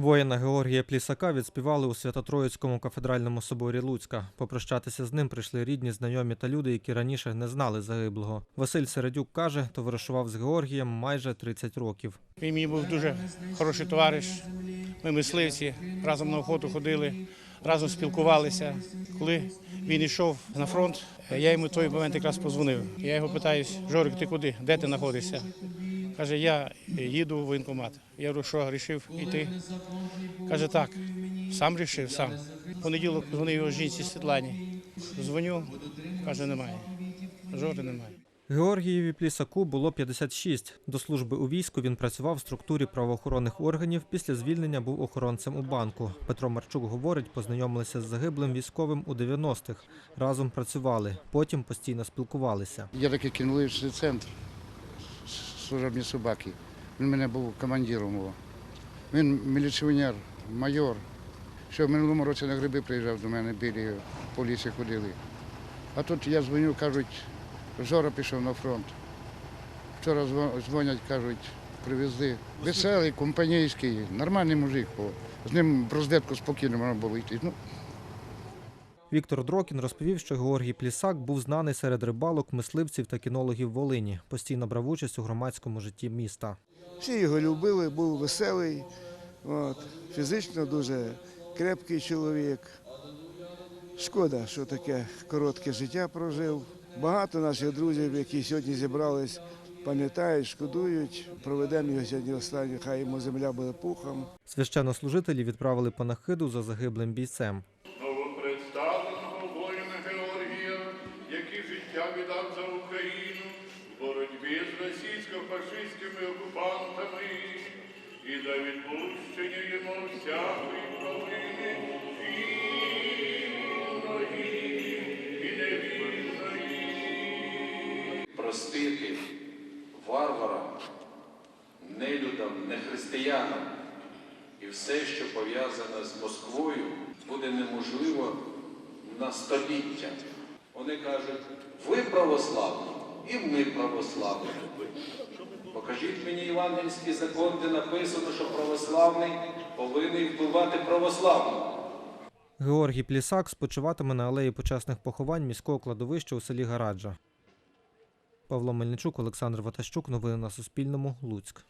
Воїна Георгія Плісака відспівали у Свято-Троїцькому кафедральному соборі Луцька. Попрощатися з ним прийшли рідні, знайомі та люди, які раніше не знали загиблого. Василь Середюк каже, товаришував з Георгієм майже 30 років. Він мені був дуже хороший товариш. Ми мисливці, разом на охоту ходили, разом спілкувалися. Коли він йшов на фронт, я йому той момент якраз позвонив. Я його питаюсь, Жорик, ти куди? Де ти знаходишся? Каже, я їду в воєнкомат. Я говорю, що вирішив йти? Каже, так, сам рішив, сам. В Понеділок дзвонив його жінці Світлані. Дзвоню, каже, немає. Жори немає. Георгієві Плісаку було 56. До служби у війську він працював в структурі правоохоронних органів. Після звільнення був охоронцем у банку. Петро Марчук говорить, познайомилися з загиблим військовим у 90-х. Разом працювали, потім постійно спілкувалися. Є такий кінологічний центр служебні собаки. Він мене був командиром. Він міліціонер, майор. Ще в минулому році на гриби приїжджав до мене, білі по лісі ходили. А тут я дзвоню, кажуть, Жора пішов на фронт. Вчора дзвонять, кажуть, привезли. Веселий, компанійський, нормальний мужик. З ним в роздетку спокійно можна було йти. Ну, Віктор Дрокін розповів, що Георгій Плісак був знаний серед рибалок, мисливців та кінологів Волині. Постійно брав участь у громадському житті міста. Всі його любили, був веселий, от, фізично дуже крепкий чоловік. Шкода, що таке коротке життя прожив. Багато наших друзів, які сьогодні зібрались, пам'ятають, шкодують. Проведемо його сьогодні останній, хай йому земля буде пухом. Священнослужителі відправили панахиду за загиблим бійцем. новопредставленого воїна Георгія, який життя віддав за Україну в боротьбі з російсько-фашистськими окупантами і за відпущення йому всякої провини вільної і невільної. простити варварам, нелюдам, нехристиянам і все, що пов'язане з Москвою, буде неможливо на століття. Вони кажуть, ви православні і ми православні. Покажіть мені євангельський закон, де написано, що православний повинен вбивати православного. Георгій Плісак спочиватиме на алеї почесних поховань міського кладовища у селі Гараджа. Павло Мельничук, Олександр Ватащук. Новини на Суспільному. Луцьк.